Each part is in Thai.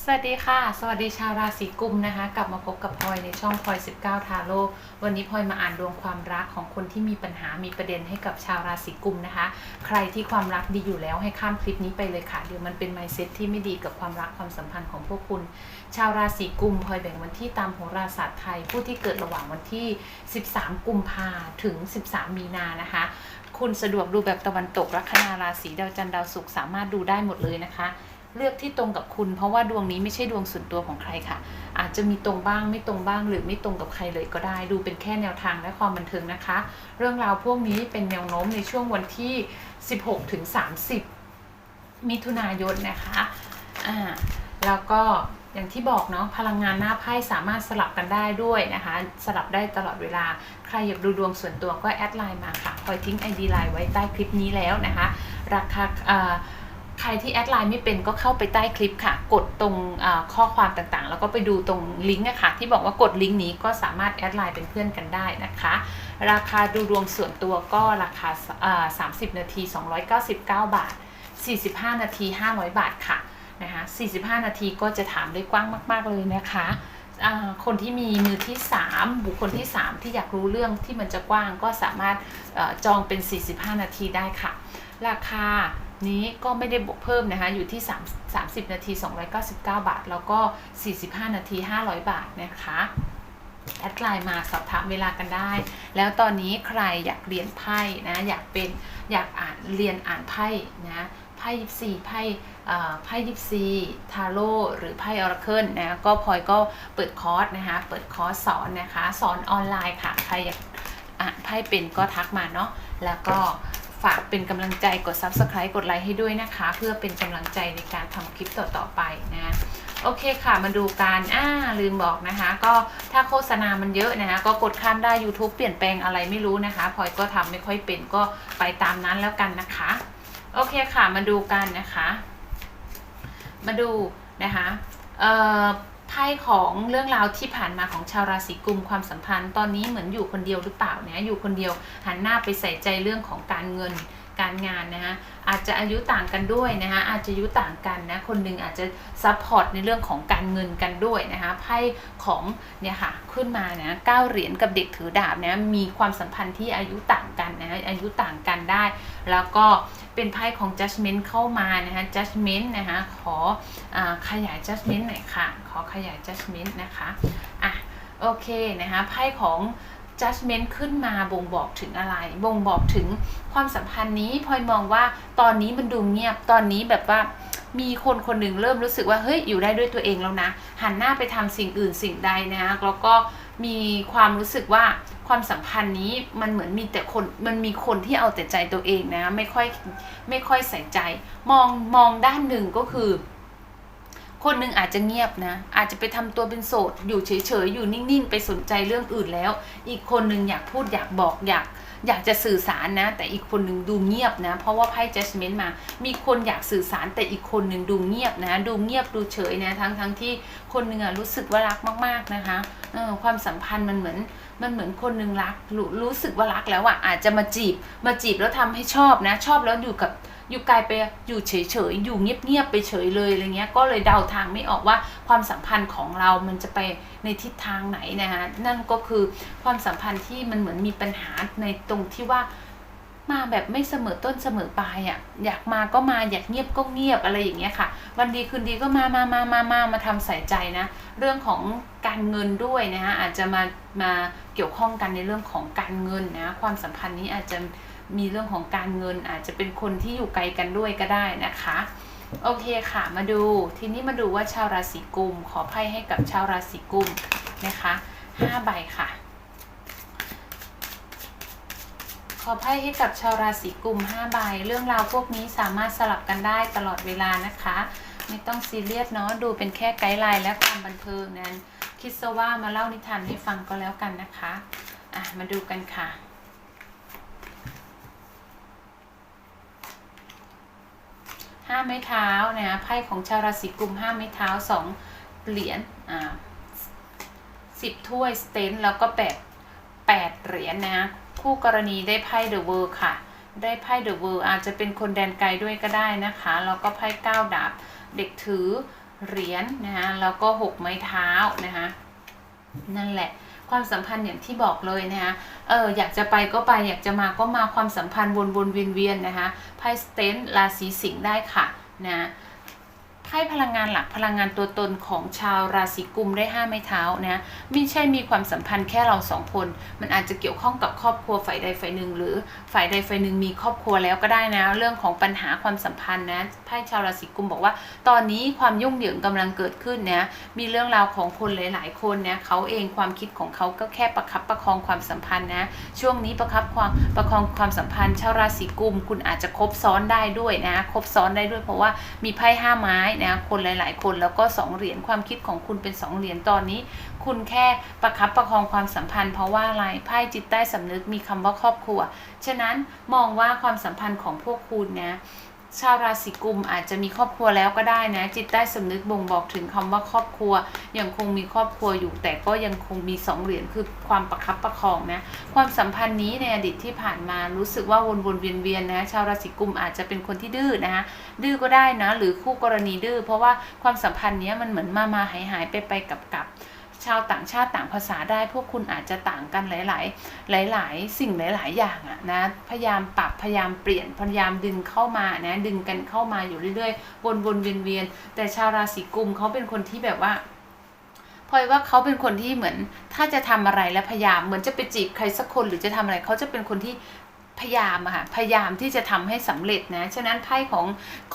สวัสดีค่ะ สวัสดีชาวราศีกุมนะคะ กลับมาพบกับพลอยในช่องพลอย 19 ทาโร่วันนี้พลอยมาอ่านดวงความรักของคนที่มีปัญหามีประเด็นให้กับชาวราศีกุมนะคะ ใครที่ความรักดีอยู่แล้วให้ข้ามคลิปนี้ไปเลยค่ะ เดี๋ยวมันเป็นไมเซ็ตที่ไม่ดีกับความรักความสัมพันธ์ของพวกคุณ ชาวราศีกุมพลอยแบ่งวันที่ตามโหราศาสตร์ไทย ผู้ที่เกิดระหว่างวันที่ 13 กุมภาถึง 13 มีนานะคะ คุณสะดวกดูแบบตะวันตกลัคนาราศีดาวจันทร์ดาวศุกร์สามารถดูได้หมดเลยนะคะ เลือกที่ตรงกับคุณ เพราะว่าดวงนี้ไม่ใช่ดวงส่วนตัวของใครค่ะ อาจจะมีตรงบ้างไม่ตรงบ้าง หรือไม่ตรงกับใครเลยก็ได้ ดูเป็นแค่แนวทางและความบันเทิงนะคะ เรื่องราวพวกนี้เป็นแนวโน้มในช่วงวันที่ 16ถึง30 มิถุนายนนะคะอ่าแล้วก็อย่างที่บอกเนาะพลังงานหน้าไพ่สามารถสลับกันได้ด้วยนะคะ สลับได้ตลอดเวลา ใครอยากดูดวงส่วนตัวก็แอดไลน์มาค่ะคอยทิ้ง ID ไลน์ไว้ใต้คลิปนี้แล้วนะคะ ราคาอ่า ใครที่แอดไลน์ไม่เป็นก็เข้าไปใต้คลิปค่ะ กดตรงข้อความต่างๆ แล้วก็ไปดูตรงลิงก์อะค่ะ ที่บอกว่ากดลิงก์นี้ก็สามารถแอดไลน์เป็นเพื่อนกันได้นะคะ ราคาดูดวงส่วนตัวก็ราคา 30 นาที 299 บาท 45 นาที 500 บาทค่ะนะคะ45 นาทีก็จะถามได้กว้างมาก ๆ เลยนะคะคนที่มีมือที่ 3 บุคคลที่ 3 ที่อยากรู้เรื่องที่มันจะกว้างก็สามารถอจองเป็น 45 นาทีได้ค่ะ ราคา นี้ก็ไม่ได้บวกเพิ่มนะคะ อยู่ที่ 3 30 นาที 299 บาท แล้วก็ 45 นาที 500 บาทนะคะแอดไลน์มาสอบถามเวลากันได้ แล้วตอนนี้ใครอยากเรียนไพ่นะอยากเป็นอยากอ่านเรียนอ่านไพ่นะไพ่ยิปซีไพ่ไพ่ยิปซีทาโร่หรือไพ่ออราเคิลนะก็พลอยก็เปิดคอร์สนะคะเปิดคอร์สสอนนะคะ สอนออนไลน์ค่ะ ใครอยากอ่านไพ่เป็นก็ทักมาเนาะแล้วก็ ฝากเป็นกำลังใจกด Subscribe กดไลค์ให้ด้วยนะคะ เพื่อเป็นกำลังใจในการทำคลิปต่อๆไปนะโอเคค่ะ มาดูกันอ่าลืมบอกนะคะ ก็ถ้าโฆษณามันเยอะนะคะ ก็กดข้ามได้ YouTube เปลี่ยนแปลงอะไรไม่รู้นะคะพลอยก็ทำไม่ค่อยเป็นก็ไปตามนั้นแล้วกันนะคะ โอเคค่ะ มาดูกันนะคะ มาดูนะคะเอ่อ ไพ่ของเรื่องราวที่ผ่านมาของชาวราศีกุมความสัมพันธ์ ตอนนี้เหมือนอยู่คนเดียวหรือเปล่าเนี่ยอยู่คนเดียวหันหน้าไปใส่ใจเรื่องของการเงินการงานนะคะอาจจะอายุต่างกันด้วยนะคะอาจจะอายุต่างกันนะคนหนึ่งอาจจะซัพพอร์ตในเรื่องของการเงินกันด้วยนะคะไพ่ของเนี่ยค่ะขึ้นมานะเก้าเหรียญกับเด็กถือดาบนะมีความสัมพันธ์ที่อายุต่างกันนะอายุต่างกันได้ แล้วก็ เป็นไพ่ของ judgment เข้ามานะคะ judgment นะคะขออขยาย judgment หน่อยค่ะ ขอขยาย judgment นะคะอะโอเคนะคะไพ่ของ judgment ขึ้นมาบ่งบอกถึงอะไร บ่งบอกถึงความสัมพันธ์นี้พลอยมองว่าตอนนี้มันดูเงียบตอนนี้แบบว่ามีคนคนหนึ่งเริ่มรู้สึกว่าเฮ้ยอยู่ได้ด้วยตัวเองแล้วนะ หันหน้าไปทำสิ่งอื่นสิ่งใดนะแล้วก็มีความรู้สึกว่าความสัมพันธ์นี้มันเหมือนมีแต่คนมันมีคนที่เอาแต่ใจตัวเองนะ ไม่ค่อยไม่ค่อยใส่ใจ มองมองด้านหนึ่งก็คือ คนหนึ่งอาจจะเงียบนะ อาจจะไปทำตัวเป็นโสด อยู่เฉยๆ อยู่นิ่งๆ ไปสนใจเรื่องอื่นแล้ว อีกคนหนึ่งอยากพูดอยากบอกอยากอยากจะสื่อสารนะ แต่อีกคนหนึ่งดูเงียบนะ เพราะว่าไพ่ judgment มา มีคนอยากสื่อสารแต่อีกคนหนึ่งดูเงียบนะ ดูเงียบดูเฉยนะ ทั้งทั้งที่คนหนึ่งอะรู้สึกว่ารักมากๆนะคะเออความสัมพันธ์มันเหมือนมันเหมือนคนหนึ่งรักรู้รู้สึกว่ารักแล้วอะอาจจะมาจีบมาจีบแล้วทำให้ชอบนะ ชอบแล้วอยู่กับ อยู่กลายไปอยู่เฉยๆอยู่เงียบๆไปเฉยเลยอะไรเงี้ยก็เลยเดาทางไม่ออกว่าความสัมพันธ์ของเรามันจะไปในทิศทางไหนนะคะนั่นก็คือความสัมพันธ์ที่มันเหมือนมีปัญหาในตรงที่ว่ามาแบบไม่เสมอต้นเสมอปลายอะ่ะอยากมาก็มาอยากเงียบก็เงียบอะไรอย่างเงี้ยค่ะ วันดีคืนดีก็มามามามามามาทำใส่ใจนะ เรื่องของการเงินด้วยนะคะอาจจะมามาเกี่ยวข้องกันในเรื่องของการเงินนะ ความสัมพันธ์นี้อาจจะ มีเรื่องของการเงินอาจจะเป็นคนที่อยู่ไกลกันด้วยก็ได้นะคะ โอเคค่ะมาดูทีนี้มาดูว่าชาวราศีกุม ขอไพ่ให้กับชาวราศีกุมนะคะห้าใบค่ะ ขอไพ่ให้กับชาวราศีกุมห้าใบ เรื่องราวพวกนี้สามารถสลับกันได้ตลอดเวลานะคะ ไม่ต้องซีเรียสเนาะดูเป็นแค่ไกด์ไลน์และความบันเทิงนั้น คิดซะว่ามาเล่านิทานให้ฟังก็แล้วกันนะคะอะมาดูกันค่ะ ห้า ไม้เท้านะไพ่ของชาวราศีกุมห้าไม้เท้าสองเหรียญอ่าสิบถ้วยสเตนแล้วก็แปดแปดเหรียญนะคู่กรณีได้ไพ่เดอะเวิร์ค่ะ ได้ไพ่เดอะเวิร์อาจจะเป็นคนแดนไกลด้วยก็ได้นะคะแล้วก็ไพ่เก้าดาบเด็กถือเหรียญนะคะแล้วก็หกไม้เท้านะคะนั่นแหละ ความสัมพันธ์อย่างที่บอกเลยนะคะเอออยากจะไปก็ไปอยากจะมาก็มาความสัมพันธ์วนวนเวียนเวียนๆนะคะไพ่สเตนราศีสิงห์ได้ค่ะนะ ไพ่พลังงานหลักพลังงานตัวตนของชาวราศีกุมได้ห้าไม้เท้านะไม่ใช่มีความสัมพันธ์แค่เราสองคน มันอาจจะเกี่ยวข้องกับครอบครัวฝ่ายใดฝ่ายหนึ่ง หรือฝ่ายใดฝ่ายหนึ่งมีครอบครัวแล้วก็ได้นะ เรื่องของปัญหาความสัมพันธ์นะไพ่ชาวราศีกุมบอกว่า ตอนนี้ความยุ่งเหยิงกำลังเกิดขึ้นนะมีเรื่องราวของคนหลาย ๆ คนนะเขาเองความคิดของเขาก็แค่ประคับประคองความสัมพันธ์นะช่วงนี้ประคับความประคองความสัมพันธ์ชาวราศีกุม คุณอาจจะคบซ้อนได้ด้วยนะคบซ้อนได้ด้วยเพราะว่ามีไพ่ห้าไม้นะคนหลาย ๆ คนแล้วก็สองเหรียญความคิดของคุณเป็นสองเหรียญตอนนี้ คุณแค่ประคับประคองความสัมพันธ์เพราะว่าอะไรไพ่จิตใต้สำนึกมีคำว่าครอบครัว ฉะนั้นมองว่าความสัมพันธ์ของพวกคุณนะ ชาวราศีกุมอาจจะมีครอบครัวแล้วก็ได้นะ จิตใต้สำนึกบ่งบอกถึงคำว่าครอบครัว ยังคงมีครอบครัวอยู่แต่ก็ยังคงมีสองเหรียญคือความประคับประคองนะความสัมพันธ์นี้ในอดีตที่ผ่านมารู้สึกว่าวนวนๆเวียนเวียนๆนะชาวราศีกุมอาจจะเป็นคนที่ดื้อนะคะดื้อก็ได้นะ หรือคู่กรณีดื้อเพราะว่าความสัมพันธ์นี้มันเหมือนมามาหายหายไปไปกับกับ ชาวต่างชาติต่างภาษาได้ พวกคุณอาจจะต่างกันหลาย ๆ หลาย ๆ สิ่งหลาย ๆ อย่างอะนะพยายามปรับพยายามเปลี่ยนพยายามดึงเข้ามานะดึงกันเข้ามาอยู่เรื่อยๆวนๆเวียนๆแต่ชาวราศีกุมเขาเป็นคนที่แบบว่าพลอยว่าเขาเป็นคนที่เหมือนถ้าจะทำอะไรแล้วพยายามเหมือนจะไปจีบใครสักคนหรือจะทำอะไรเขาจะเป็นคนที่ พยายามอะค่ะพยายามที่จะทำให้สำเร็จนะฉะนั้นไพ่ของ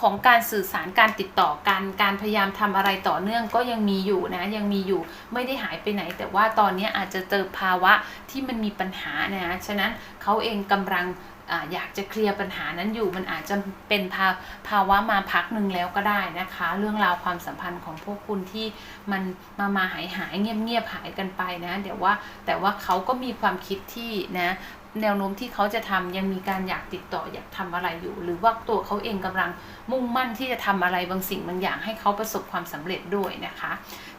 ของการสื่อสารการติดต่อกัน การพยายามทำอะไรต่อเนื่องก็ยังมีอยู่นะยังมีอยู่ไม่ได้หายไปไหน แต่ว่าตอนนี้อาจจะเจอภาวะที่มันมีปัญหานะฉะนั้นเขาเองกำลังอยากจะเคลียร์ปัญหานั้นอยู่มันอาจจะเป็นภาภาวะมาพักหนึ่งแล้วก็ได้นะคะ เรื่องราวความสัมพันธ์ของพวกคุณที่มันมามาหายหายเงียบเงียบหายกันไปนะเดี๋ยวว่าแต่ว่าเขาก็มีความคิดที่นะ แนวโน้มที่เขาจะทำยังมีการอยากติดต่ออยากทำอะไรอยู่ หรือว่าตัวเขาเองกำลังมุ่งมั่นที่จะทำอะไรบางสิ่งบางอย่างให้เขาประสบความสำเร็จด้วยนะคะ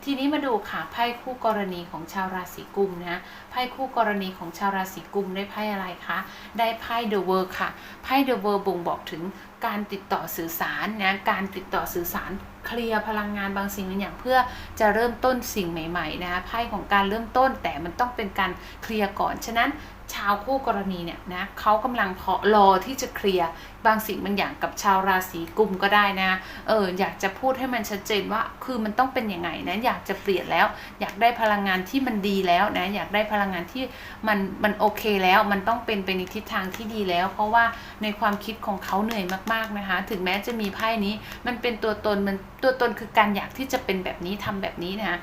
ทีนี้มาดูค่ะไพ่คู่กรณีของชาวราศีกุมนะไพ่คู่กรณีของชาวราศีกุมได้ไพ่อะไรคะได้ไพ่เดอะเวิร์ค่ะไพ่เดอะเวิร์บ่งบอกถึงการติดต่อสื่อสารนะการติดต่อสื่อสารเคลียร์พลังงานบางสิ่งบางอย่างเพื่อจะเริ่มต้นสิ่งใหม่ๆนะคะไพ่ของการเริ่มต้นแต่มันต้องเป็นการเคลียร์ก่อนฉะนั้น ชาวคู่กรณีเนี่ยนะเขากำลังเพาะรอที่จะเคลียร์บางสิ่งบางอย่างกับชาวราศีกุมก็ได้นะเอออยากจะพูดให้มันชัดเจนว่าคือมันต้องเป็นยังไงนะอยากจะเปลี่ยนแล้ว อยากได้พลังงานที่มันดีแล้วนะอยากได้พลังงานที่มันมันโอเคแล้วมันต้องเป็นไปในทิศทางที่ดีแล้ว เพราะว่าในความคิดของเขาเหนื่อยมากๆนะคะ ถึงแม้จะมีไพ่นี้ มันเป็นตัวตนมันตัวตนคือการอยากที่จะเป็นแบบนี้ทำแบบนี้นะคะ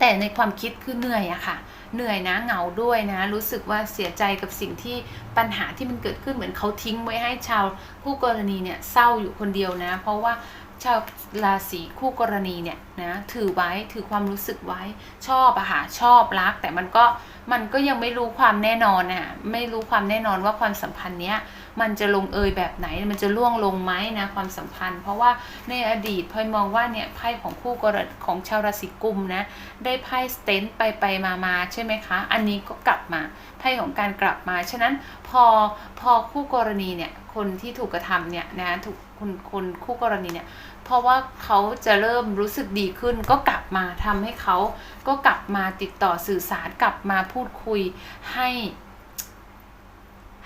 แต่ในความคิดคือเหนื่อยอะค่ะ เหนื่อยนะเหงาด้วยนะ รู้สึกว่าเสียใจกับสิ่งที่ปัญหาที่มันเกิดขึ้นเหมือนเขาทิ้งไว้ให้ชาวผู้กรณีเนี่ยเศร้าอยู่คนเดียวนะ เพราะว่า ชาวราศีคู่กรณีเนี่ยนะถือไว้ถือความรู้สึกไว้ชอบอะค่ะชอบรัก แต่มันก็มันก็ยังไม่รู้ความแน่นอนอะไม่รู้ความแน่นอนว่าความสัมพันธ์เนี้ยมันจะลงเอยแบบไหนมันจะล่วงลงไหมนะความสัมพันธ์ เพราะว่าในอดีตพลอยมองว่าเนี่ยไพ่ของคู่กรณีของชาวราศีกุมนะได้ไพ่สเตนไปไปมามาใช่ไหมคะอันนี้ก็กลับมาไพ่ของการกลับมาฉะนั้นพอพอคู่กรณีเนี่ยคนที่ถูกกระทำเนี่ยนะถูก คนคนคู่กรณีเนี่ย เพราะว่าเขาจะเริ่มรู้สึกดีขึ้น ก็กลับมาทำให้เขาก็กลับมาติดต่อสื่อสารกลับมาพูดคุยให้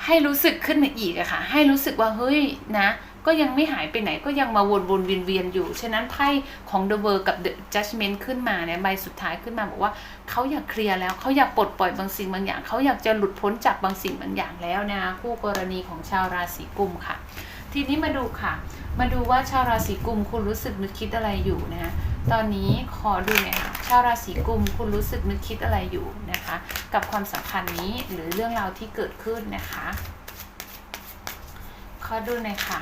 ให้รู้สึกขึ้นมาอีกอะค่ะ ให้รู้สึกว่าเฮ้ยนะ ก็ยังไม่หายไปไหนก็ยังมาวนวนเวียนเวียนอยู่ ฉะนั้นไพ่ของ The World กับ The Judgment ขึ้นมาเนี่ยใบสุดท้ายขึ้นมาบอกว่าเขาอยากเคลียร์แล้วเขาอยากปลดปล่อยบางสิ่งบางอย่างเขาอยากจะหลุดพ้นจากบางสิ่งบางอย่างแล้วนะคู่กรณีของชาวราศีกุมค่ะ ทีนี้มาดูค่ะ มาดูว่าชาวราศีกุมคุณรู้สึกนึกคิดอะไรอยู่นะตอนนี้ขอดูหน่อยค่ะชาวราศีกุมคุณรู้สึกนึกคิดอะไรอยู่นะคะ กับความสัมพันธ์นี้หรือเรื่องราวที่เกิดขึ้นนะคะ ขอดูหน่อยค่ะ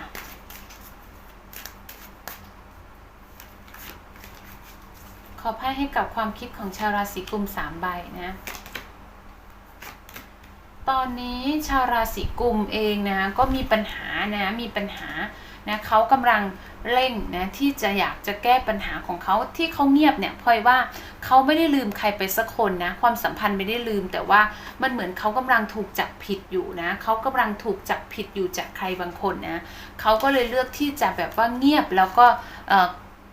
ขอไพ่ให้กับความคิดของชาวราศีกุมสามใบนะ ตอนนี้ชาวราศีกุมเองนะก็มีปัญหานะมีปัญหานะเขากำลังเร่งนะที่จะอยากจะแก้ปัญหาของเขาที่เขาเงียบเนี่ยพลอยว่าเขาไม่ได้ลืมใครไปสักคนนะความสัมพันธ์ไม่ได้ลืม แต่ว่ามันเหมือนเขากำลังถูกจับผิดอยู่นะเขากำลังถูกจับผิดอยู่จากใครบางคนนะเขาก็เลยเลือกที่จะแบบว่าเงียบแล้วก็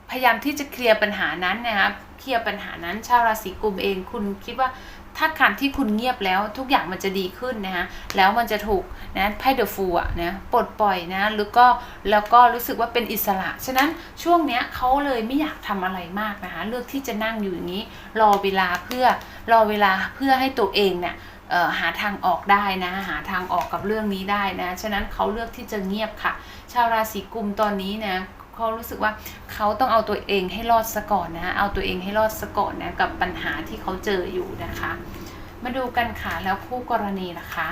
พยายามที่จะเคลียร์ปัญหานั้นนะครับเคลียร์ปัญหานั้นชาวราศีกุมเองคุณคิดว่า ถ้าการที่คุณเงียบแล้วทุกอย่างมันจะดีขึ้นนะฮะแล้วมันจะถูกนะไพ่เดอะฟูอะนะปลดปล่อยนะหรือก็แล้วก็รู้สึกว่าเป็นอิสระ ฉะนั้นช่วงเนี้ยเขาเลยไม่อยากทำอะไรมากนะคะเลือกที่จะนั่งอยู่อย่างนี้ รอเวลาเพื่อรอเวลาเพื่อให้ตัวเองเนี่ยหาทางออกได้นะ หาทางออกกับเรื่องนี้ได้นะ ฉะนั้นเขาเลือกที่จะเงียบค่ะ ชาวราศีกุมตอนนี้นะ เขารู้สึกว่าเขาต้องเอาตัวเองให้รอดซะก่อนนะ เอาตัวเองให้รอดซะก่อนนะกับปัญหาที่เขาเจออยู่นะคะ มาดูกันค่ะแล้วคู่กรณีนะคะ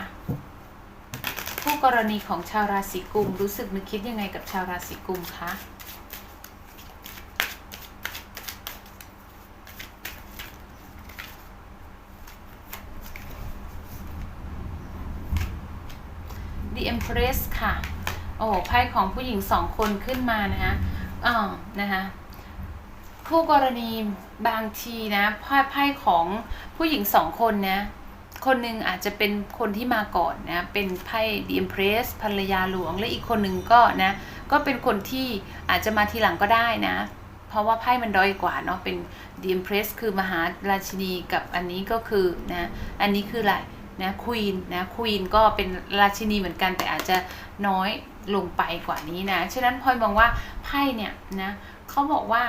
คู่กรณีของชาวราศีกุมรู้สึกนึกคิดยังไงกับชาวราศีกุมคะ The Empress ค่ะ อ้ไพ่ของผู้หญิงสองคนขึ้นมานะคะอ่านะคะคู่กรณีบางทีนะไพ่ไพ่ของผู้หญิงสองคนนะคนหนึ่งอาจจะเป็นคนที่มาก่อนนะ เป็นไพ่ The Empress ภรรยาหลวง และอีกคนหนึ่งก็นะ ก็เป็นคนที่อาจจะมาทีหลังก็ได้นะ เพราะว่าไพ่มันด้อยกว่าเนาะ เป็น The Empress คือมหาราชินีกับอันนี้ก็คือนะ อันนี้คืออะไร นะ Queen นะ Queen ก็เป็นราชินีเหมือนกันแต่อาจจะน้อยลงไปกว่านี้นะ ฉะนั้นพลอยมองว่าไพ่เนี่ยนะเขาบอกว่า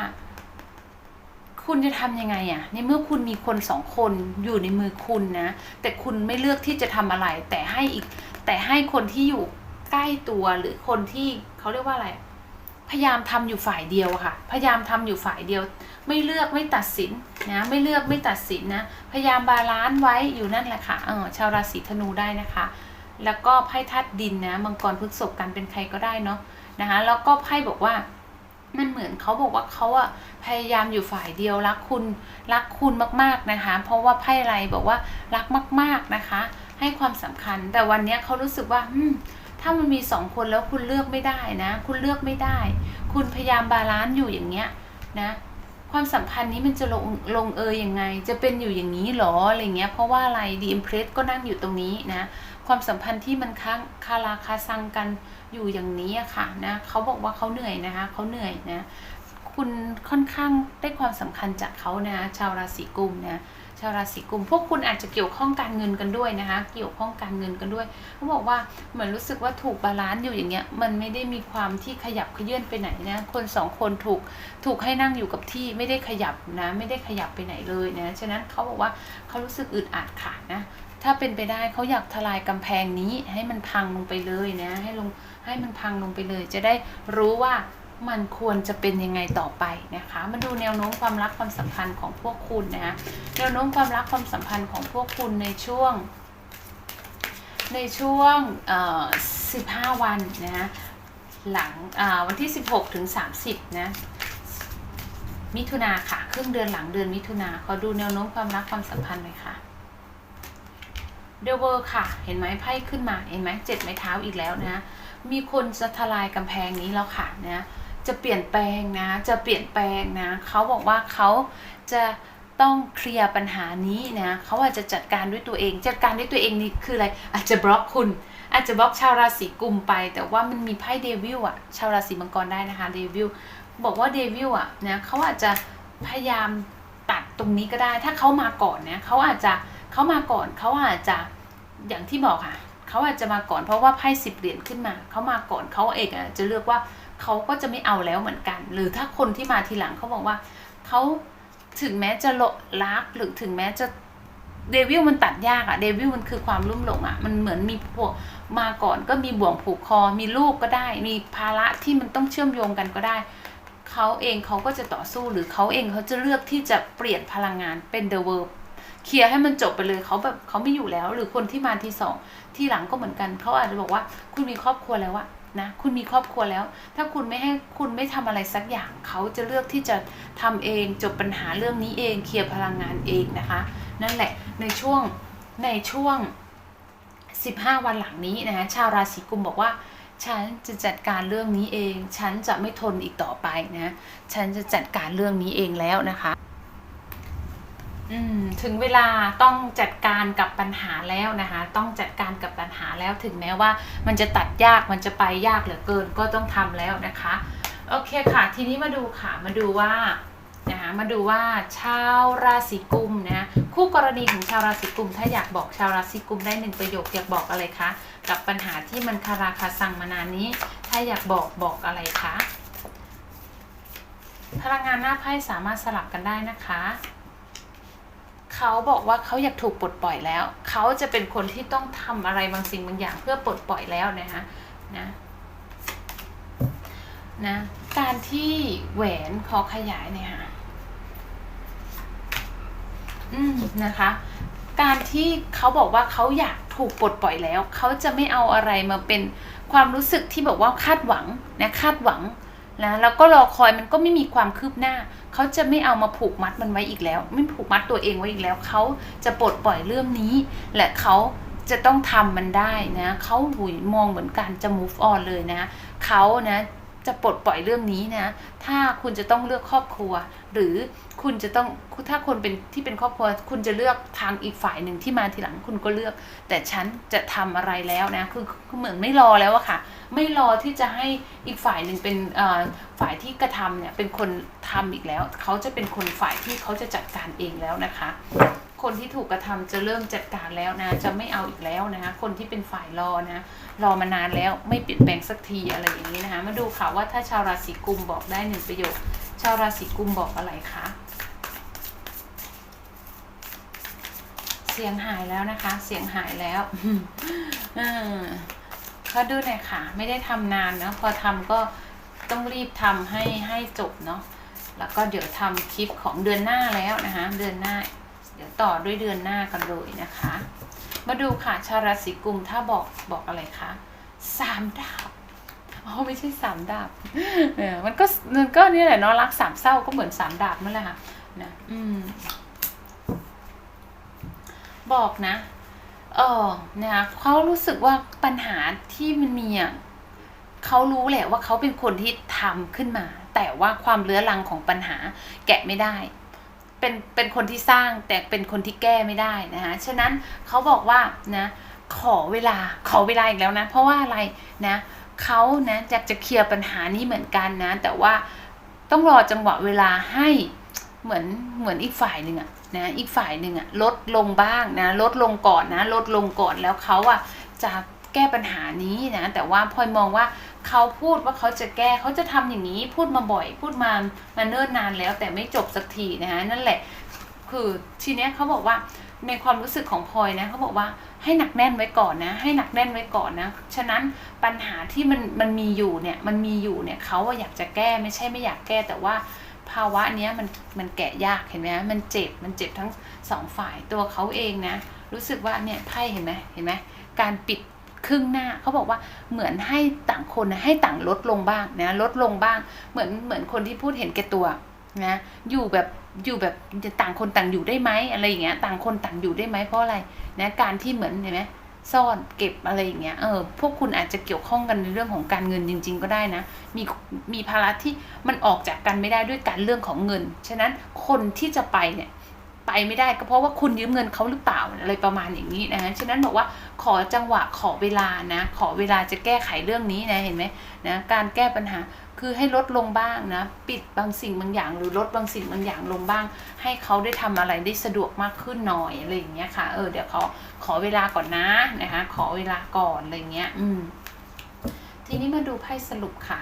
คุณจะทำยังไงอะในเมื่อคุณมีคนสองคนอยู่ในมือคุณนะ แต่คุณไม่เลือกที่จะทำอะไร แต่ให้อีกแต่ให้คนที่อยู่ใกล้ตัวหรือคนที่เขาเรียกว่าอะไร พยายามทำอยู่ฝ่ายเดียวค่ะ พยายามทำอยู่ฝ่ายเดียว ไม่เลือกไม่ตัดสินนะไม่เลือกไม่ตัดสินนะพยายามบาลานซ์ไว้อยู่นั่นแหละค่ะเออชาวราศีธนูได้นะคะ แล้วก็ไพ่ธาตุดินนะมังกรพฤษภกันเป็นใครก็ได้เนาะนะคะแล้วก็ไพ่บอกว่ามันเหมือนเขาบอกว่าเขาอะพยายามอยู่ฝ่ายเดียวรักคุณรักคุณมากๆนะคะ เพราะว่าไพ่ไรบอกว่ารักมาก ๆนะคะ ให้ความสำคัญ แต่วันนี้เขารู้สึกว่าอืม ถ้ามันมีสองคนแล้วคุณเลือกไม่ได้นะ คุณเลือกไม่ได้ คุณพยายามบาลานซ์อยู่อย่างเงี้ยนะความสัมพันธ์นี้มันจะลงลงเอยยังไง จะเป็นอยู่อย่างนี้หรออะไรเงี้ย เพราะว่าอะไรดีอิมเพรสก็นั่งอยู่ตรงนี้นะ ความสัมพันธ์ที่มันค้างคาราคาซังกันอยู่อย่างนี้อะค่ะนะเขาบอกว่าเขาเหนื่อยนะคะเขาเหนื่อยนะ คุณค่อนข้างได้ความสำคัญจากเขานะ ชาวราศีกุมนะาวราศีกุมพวกคุณอาจจะเกี่ยวข้องการเงินกันด้วยนะคะ เกี่ยวข้องการเงินกันด้วยเขาบอกว่าเหมือนรู้สึกว่าถูกบาลานซ์อยู่อย่างเงี้ยมันไม่ได้มีความที่ขยับเขยื่นไปไหนนะคนสองคนถูกถูกให้นั่งอยู่กับที่ไม่ได้ขยับนะ ไม่ได้ขยับไปไหนเลยนะฉะนั้นเขาบอกว่าเขารู้สึกอึดอัดค่ะนะถ้าเป็นไปได้เขาอยากทลายกำแพงนี้ให้มันพังลงไปเลยนะ ให้ลงให้มันพังลงไปเลย จะได้รู้ว่า มันควรจะเป็นยังไงต่อไปนะคะ มาดูแนวโน้มความรักความสัมพันธ์ของพวกคุณนะแนวโน้มความรักความสัมพันธ์ของพวกคุณในช่วง ในช่วง 15 วันนะหลังวันที่ 16 ถึง 30 นะมิถุนาค่ะ ครึ่งเดือนหลังเดือนมิถุนาขอดูแนวโน้มความรักความสัมพันธ์หน่อยค่ะเดเวอร์ค่ะ เห็นไหมไพ่ขึ้นมา เห็นไหมเจ็ดไม้เท้าอีกแล้วนะ มีคนจะทลายกำแพงนี้แล้วค่ะนะ จะเปลี่ยนแปลงนะ จะเปลี่ยนแปลงนะเขาบอกว่าเขาจะต้องเคลียร์ปัญหานี้นะเขาอาจจะจัดการด้วยตัวเอง จัดการด้วยตัวเองนี่คืออะไร อาจจะบล็อกคุณ อาจจะบล็อกชาวราศีกุมไป แต่ว่ามันมีไพ่เดวิลอะชาวราศีมังกรได้นะคะเดวิลบอกว่าเดวิลอะนะเขาอาจจะพยายามตัดตรงนี้ก็ได้ ถ้าเขามาก่อนนะเขาอาจจะเขามาก่อนเขาอาจจะอย่างที่บอกค่ะเขาอาจจะมาก่อนเพราะว่าไพ่สิบเหรียญขึ้นมาเขามาก่อนเขาเองอะจะเลือกว่า เขาก็จะไม่เอาแล้วเหมือนกัน หรือถ้าคนที่มาทีหลังเขาบอกว่าเขาถึงแม้จะโลรักหรือถึงแม้จะเดวิลมันตัดยากอะเดวิลมันคือความลุ่มหลงอะมันเหมือนมีพวกมาก่อนก็มีบ่วงผูกคอ มีลูกก็ได้ มีภาระที่มันต้องเชื่อมโยงกันก็ได้ เขาเองเขาก็จะต่อสู้หรือเขาเองเขาจะเลือกที่จะเปลี่ยนพลังงานเป็น the world เคลียร์ให้มันจบไปเลยเขาแบบเขาไม่อยู่แล้ว หรือคนที่มาที่สองที่หลังก็เหมือนกันเขาอาจจะบอกว่าคุณมีครอบครัวแล้วอะ นะคุณมีครอบครัวแล้ว ถ้าคุณไม่ให้คุณไม่ทำอะไรสักอย่างเขาจะเลือกที่จะทำเองจบปัญหาเรื่องนี้เองเคลียร์พลังงานเองนะคะ นั่นแหละในช่วงในช่วง 15 วันหลังนี้นะคะชาวราศีกุมบอกว่า ฉันจะจัดการเรื่องนี้เอง ฉันจะไม่ทนอีกต่อไปนะ ฉันจะจัดการเรื่องนี้เองแล้วนะคะ ถึงเวลาต้องจัดการกับปัญหาแล้วนะคะ ต้องจัดการกับปัญหาแล้วถึงแม้ว่ามันจะตัดยากมันจะไปยากเหลือเกินก็ต้องทำแล้วนะคะ โอเคค่ะ ทีนี้มาดูค่ะมาดูว่านะคะมาดูว่าชาวราศีกุมนะคู่กรณีของชาวราศีกุม ถ้าอยากบอกชาวราศีกุมได้หนึ่งประโยคอยากบอกอะไรคะกับปัญหาที่มันคาราคาซังมานานนี้ ถ้าอยากบอกบอกอะไรคะพลังงานหน้าไพ่สามารถสลับกันได้นะคะ เขาบอกว่าเขาอยากถูกปลดปล่อยแล้ว เขาจะเป็นคนที่ต้องทำอะไรบางสิ่งบางอย่างเพื่อปลดปล่อยแล้วนะคะนะนะการที่แหวนคอขยายเนี่ยค่ะอืมนะคะ การที่เขาบอกว่าเขาอยากถูกปลดปล่อยแล้ว เขาจะไม่เอาอะไรมาเป็นความรู้สึกที่บอกว่าคาดหวังนะคาดหวัง นะแล้วก็รอคอยมันก็ไม่มีความคืบหน้า เขาจะไม่เอามาผูกมัดมันไว้อีกแล้ว ไม่ผูกมัดตัวเองไว้อีกแล้ว เขาจะปลดปล่อยเรื่องนี้ และเขาจะต้องทำมันได้นะ เขาหุยมองเหมือนกันจะ move on เลยนะ เขานะ จะปลดปล่อยเรื่องนี้นะ ถ้าคุณจะต้องเลือกครอบครัว หรือคุณจะต้องถ้าคนเป็นที่เป็นครอบครัว คุณจะเลือกทางอีกฝ่ายหนึ่งที่มาทีหลังคุณก็เลือก แต่ฉันจะทำอะไรแล้วนะคือคือเหมือนไม่รอแล้วอะค่ะ ไม่รอที่จะให้อีกฝ่ายหนึ่งเป็นฝ่ายที่กระทำเนี่ยเป็นคนทำอีกแล้ว เขาจะเป็นคนฝ่ายที่เขาจะจัดการเองแล้วนะคะคนที่ถูกกระทำจะเริ่มจัดการแล้วนะ จะไม่เอาอีกแล้วนะคะคนที่เป็นฝ่ายรอนะรอมานานแล้วไม่เปลี่ยนแปลงสักทีอะไรอย่างนี้นะคะมาดูค่ะว่าถ้าชาวราศีกุมบอกได้หนึ่งประโยค ชาวราศีกุมบอกอะไรคะเสียงหายแล้วนะคะ เสียงหายแล้วเออก็ดูหน่อยค่ะ ไม่ได้ทำนานนะพอทำก็ต้องรีบทำให้ให้จบเนาะแล้วก็เดี๋ยวทำคลิปของเดือนหน้าแล้วนะคะ เดือนหน้า ต่อด้วยเดือนหน้ากันเลยนะคะ มาดูค่ะชาวราศีกุมถ้าบอกบอกอะไรคะสามดาบอ๋อไม่ใช่สามดาบเออมันก็มันก็นี่แหละเนาะรักสามเศร้าก็เหมือนสามดาบนั่นแหละค่ะนะอืม บอกนะเออนะคะเขารู้สึกว่าปัญหาที่มันมีอะเขารู้แหละว่าเขาเป็นคนที่ทำขึ้นมา แต่ว่าความเลื้อรังของปัญหาแกะไม่ได้ เป็นเป็นคนที่สร้างแต่เป็นคนที่แก้ไม่ได้นะคะฉะนั้นเขาบอกว่านะขอเวลาขอเวลาอีกแล้วนะ เพราะว่าอะไรนะเขานะอยากจะเคลียร์ปัญหานี้เหมือนกันนะ แต่ว่าต้องรอจังหวะเวลาให้เหมือนเหมือนอีกฝ่ายหนึ่งอะนะอีกฝ่ายหนึ่งอะลดลงบ้างนะลดลงก่อนนะ ลดลงก่อนแล้วเขาอะจะแก้ปัญหานี้นะ แต่ว่าพลอยมองว่า เขาพูดว่าเขาจะแก้เขาจะทำอย่างนี้พูดมาบ่อย พูดมามาเนิ่นนานแล้ว แต่ไม่จบสักทีนะคะนั่นแหละ คือทีเนี้ยเขาบอกว่าในความรู้สึกของพลอยนะเขาบอกว่าให้หนักแน่นไว้ก่อนนะ ให้หนักแน่นไว้ก่อนนะ ฉะนั้นปัญหาที่มันมันมีอยู่เนี่ยมันมีอยู่เนี่ยเขาอะอยากจะแก้ไม่ใช่ไม่อยากแก้แต่ว่าภาวะเนี้ยมันมันแกะยากเห็นไหมมันเจ็บมันเจ็บทั้งสองฝ่ายตัวเขาเองนะ รู้สึกว่าเนี่ยไพ่เห็นไหมเห็นไหมการปิด ครึ่งหน้าเขาบอกว่าเหมือนให้ต่างคนให้ต่างลดลงบ้างนะลดลงบ้าง เหมือนเหมือนคนที่พูดเห็นแก่ตัวนะอยู่แบบอยู่แบบต่างคนต่างอยู่ได้ไหมอะไรอย่างเงี้ยต่างคนต่างอยู่ได้ไหมเพราะอะไรนะการที่เหมือนเห็นไหมซ่อนเก็บอะไรอย่างเงี้ยเออพวกคุณอาจจะเกี่ยวข้องกันในเรื่องของการเงินจริง ๆ ก็ได้นะ มีมีภาระที่มันออกจากกันไม่ได้ด้วยการเรื่องของเงิน ฉะนั้นคนที่จะไปเนี่ย ไปไม่ได้ก็เพราะว่าคุณยืมเงินเขาหรือเปล่าอะไรประมาณอย่างนี้นะฮะฉะนั้นบอกว่าขอจังหวะขอเวลานะ ขอเวลาจะแก้ไขเรื่องนี้นะเห็นไหมนะการแก้ปัญหาคือให้ลดลงบ้างนะ ปิดบางสิ่งบางอย่าง หรือลดบางสิ่งบางอย่างลงบ้าง ให้เขาได้ทำอะไรได้สะดวกมากขึ้นหน่อยอะไรอย่างเงี้ยค่ะเออเดี๋ยวเขาขอเวลาก่อนนะนะคะ ขอเวลาก่อนอะไรเงี้ยอืมทีนี้มาดูไพ่สรุปค่ะ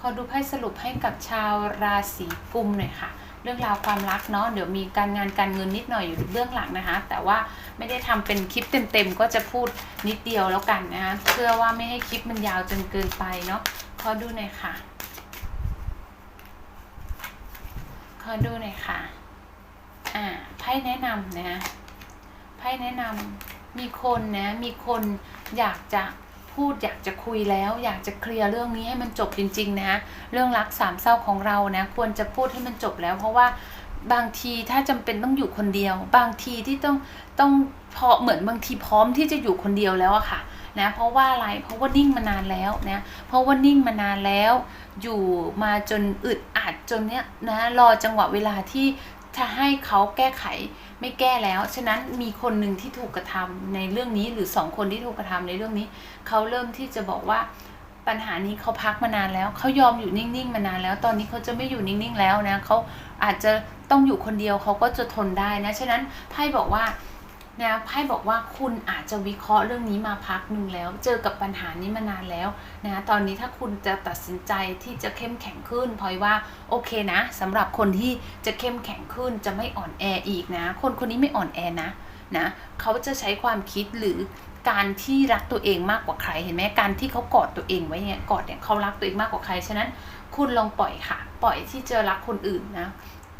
ขอดูไพ่สรุปให้กับชาวราศีกุมหน่อยค่ะ เรื่องราวความรักเนาะเดี๋ยวมีการงานการเงินนิดหน่อยอยู่เบื้องหลังนะคะ แต่ว่าไม่ได้ทำเป็นคลิปเต็มๆ ก็จะพูดนิดเดียวแล้วกันนะคะเพื่อว่าไม่ให้คลิปมันยาวจนเกินไปเนาะขอดูหน่อยค่ะขอดูหน่อยค่ะ อ่า ไพ่แนะนำนะ ไพ่แนะนำมีคนนะ มีคนอยากจะ พูดอยากจะคุยแล้ว อยากจะเคลียร์เรื่องนี้ให้มันจบจริง ๆ นะ เรื่องรักสามเศร้าของเรานะควรจะพูดให้มันจบแล้ว เพราะว่าบางทีถ้าจำเป็นต้องอยู่คนเดียว บางทีที่ต้องต้องพอเหมือนบางทีพร้อมที่จะอยู่คนเดียวแล้วอะค่ะนะเพราะว่าอะไรเพราะว่านิ่งมานานแล้วนะเพราะว่านิ่งมานานแล้ว อยู่มาจนอึดอัดจนเนี้ยนะรอจังหวะเวลาที่ จะให้เขาแก้ไขไม่แก้แล้ว ฉะนั้นมีคนหนึ่งที่ถูกกระทำในเรื่องนี้หรือสองคนที่ถูกกระทำในเรื่องนี้ เขาเริ่มที่จะบอกว่าปัญหานี้เขาพักมานานแล้ว เขายอมอยู่นิ่งๆมานานแล้ว ตอนนี้เขาจะไม่อยู่นิ่งๆแล้วนะเขาอาจจะต้องอยู่คนเดียวเขาก็จะทนได้นะ ฉะนั้นไพ่บอกว่า นะไพ่บอกว่าคุณอาจจะวิเคราะห์เรื่องนี้มาพักหนึ่งแล้ว เจอกับปัญหานี้มานานแล้วนะตอนนี้ถ้าคุณจะตัดสินใจที่จะเข้มแข็งขึ้นพลอยว่าโอเคนะสำหรับคนที่จะเข้มแข็งขึ้นจะไม่อ่อนแออีกนะ คนคนนี้ไม่อ่อนแอนะนะเขาจะใช้ความคิดหรือการที่รักตัวเองมากกว่าใครเห็นไหมการที่เขากอดตัวเองไว้เนี่ยกอดเนี่ยเขารักตัวเองมากกว่าใครฉะนั้น คุณลองปล่อยค่ะ ปล่อยที่จะรักคนอื่นนะ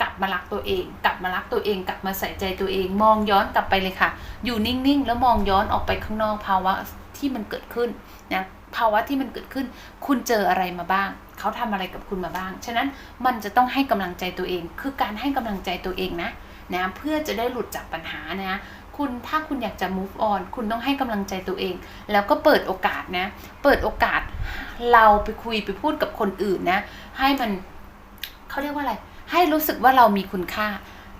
กลับมารักตัวเอง กลับมารักตัวเอง กลับมาใส่ใจตัวเอง มองย้อนกลับไปเลยค่ะ อยู่นิ่งๆ แล้วมองย้อนออกไปข้างนอกภาวะที่มันเกิดขึ้นนะภาวะที่มันเกิดขึ้น คุณเจออะไรมาบ้าง เขาทำอะไรกับคุณมาบ้าง ฉะนั้นมันจะต้องให้กำลังใจตัวเอง คือการให้กำลังใจตัวเองนะนะเพื่อจะได้หลุดจากปัญหานะคุณถ้าคุณอยากจะ move on คุณต้องให้กำลังใจตัวเอง แล้วก็เปิดโอกาสนะ เปิดโอกาสเราไปคุยไปพูดกับคนอื่นนะ ให้มันเขาเรียกว่าอะไร ให้รู้สึกว่าเรามีคุณค่า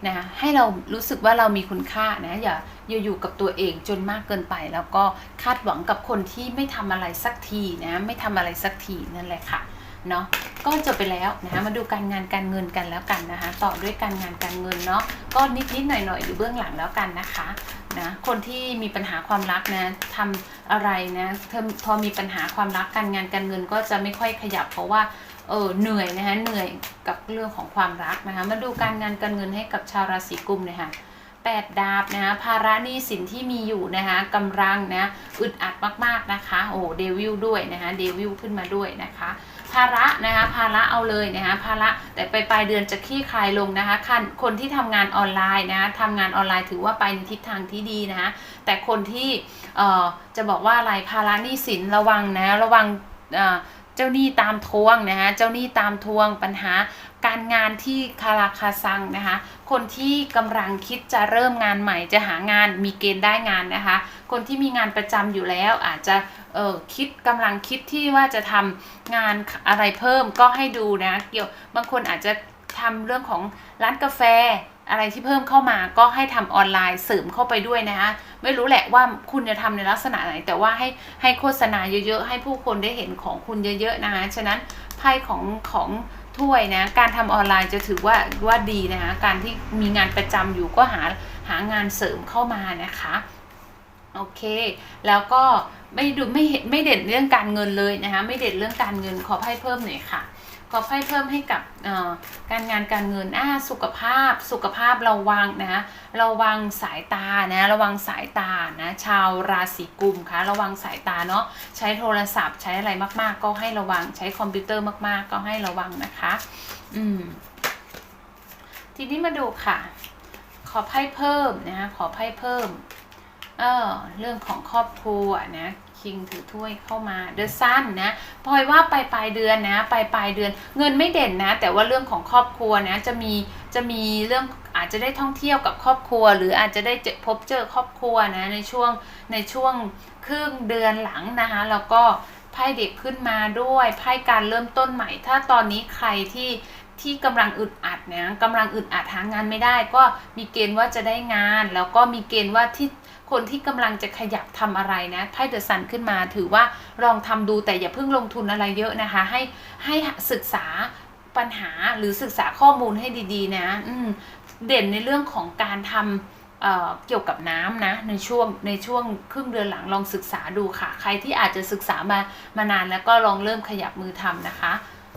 นะคะให้เรารู้สึกว่าเรามีคุณค่านะอย่าอย่าอยู่กับตัวเองจนมากเกินไป แล้วก็คาดหวังกับคนที่ไม่ทำอะไรสักทีนะไม่ทำอะไรสักทีนั่นแหละค่ะเนาะก็จบไปแล้วนะคะมาดูการงานการเงินกันแล้วกันนะคะ ต่อด้วยการงานการเงินเนาะก็นิดนิดหน่อยหน่อยอยู่เบื้องหลังแล้วกันนะคะนะคนที่มีปัญหาความรักนะทำอะไรนะเธอพอมีปัญหาความรักการงานการเงินก็จะไม่ค่อยขยับเพราะว่า เออเหนื่อยนะคะเหนื่อยกับเรื่องของความรักนะคะมาดูการงานการเงินให้กับชาวราศีกุมเลยค่ะแปดดาบนะคะภาระหนี้สินที่มีอยู่นะคะกำลังนะอึดอัดมากๆนะคะโอ้เดวิลด้วยนะคะเดวิลขึ้นมาด้วยนะคะ ภาระนะคะภาระเอาเลยนะคะภาระแต่ไปปลายเดือนจะคลี่คลายลงนะคะคนคนที่ทำงานออนไลน์นะคะทำงานออนไลน์ถือว่าไปในทิศทางที่ดีนะคะแต่คนที่เอ่อจะบอกว่าอะไรภาระหนี้สินระวังนะระวังอ่อเจ้าหนี้ตามทวงนะคะเจ้าหนี้ตามทวงปัญหาการงานที่คาราคาซังนะคะ คนที่กำลังคิดจะเริ่มงานใหม่จะหางานมีเกณฑ์ได้งานนะคะ คนที่มีงานประจำอยู่แล้วอาจจะเออคิดกำลังคิดที่ว่าจะทำงานอะไรเพิ่มก็ให้ดูนะเกี่ยวบางคนอาจจะทำเรื่องของร้านกาแฟ อะไรที่เพิ่มเข้ามาก็ให้ทำออนไลน์เสริมเข้าไปด้วยนะคะไม่รู้แหละว่าคุณจะทำในลักษณะไหน แต่ว่าให้ให้โฆษณาเยอะๆ ให้ผู้คนได้เห็นของคุณเยอะๆนะคะฉะนั้นไพ่ของของถ้วยนะการทำออนไลน์จะถือว่าว่าดีนะคะการที่มีงานประจำอยู่ก็หาหางานเสริมเข้ามานะคะโอเค แล้วก็ไม่ดูไม่เห็นไม่เด่นเรื่องการเงินเลยนะคะไม่เด่นเรื่องการเงินขอไพ่เพิ่มหน่อยค่ะ ขอไพ่เพิ่มให้กับการงานการเงินอ่าสุขภาพสุขภาพระวังนะระวังสายตานะระวังสายตานะชาวราศีกุมคะระวังสายตาเนาะใช้โทรศัพท์ใช้อะไรมากๆ ก็ให้ระวังใช้คอมพิวเตอร์มากๆ ก็ให้ระวังนะคะ อืม ทีนี้มาดูค่ะ ขอไพ่เพิ่มนะคะขอไพ่เพิ่มเออเรื่องของครอบครัวนะ คิงถือถ้วยเข้ามาเดือะซันนะพลอยว่าปลายปลายเดือนนะปลายปลายเดือน เงินไม่เด่นนะ แต่ว่าเรื่องของครอบครัวนะจะมีจะมีเรื่องอาจจะได้ท่องเที่ยวกับครอบครัว หรืออาจจะได้เจอพบเจอครอบครัวนะในช่วงในช่วงครึ่งเดือนหลังนะคะแล้วก็ไพ่เด็กขึ้นมาด้วยไพ่การเริ่มต้นใหม่ ถ้าตอนนี้ใครที่ที่กำลังอึดอัดเนี่ยกำลังอึดอัดหางานไม่ได้ ก็มีเกณฑ์ว่าจะได้งาน แล้วก็มีเกณฑ์ว่าที่ คนที่กำลังจะขยับทำอะไรนะไพ่เดอะซันขึ้นมา ถือว่าลองทำดูแต่อย่าเพิ่งลงทุนอะไรเยอะนะคะ ให้ให้ศึกษาปัญหาหรือศึกษาข้อมูลให้ดีๆ นะอืมเด่นในเรื่องของการทำเอ่อเกี่ยวกับน้ำนะในช่วงในช่วงครึ่งเดือนหลังลองศึกษาดูค่ะ ใครที่อาจจะศึกษามามานานแล้วก็ลองเริ่มขยับมือทำนะคะ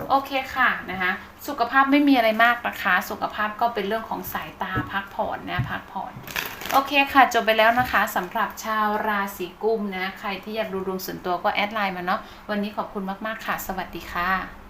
โอเคค่ะนะคะ สุขภาพไม่มีอะไรมากนะคะ สุขภาพก็เป็นเรื่องของสายตาพักผ่อนนะพักผ่อน โอเคค่ะ จบไปแล้วนะคะสำหรับชาวราศีกุมนะ ใครที่อยากดูดวงส่วนตัวก็แอดไลน์มาเนาะวันนี้ขอบคุณมาก ๆ ค่ะ สวัสดีค่ะ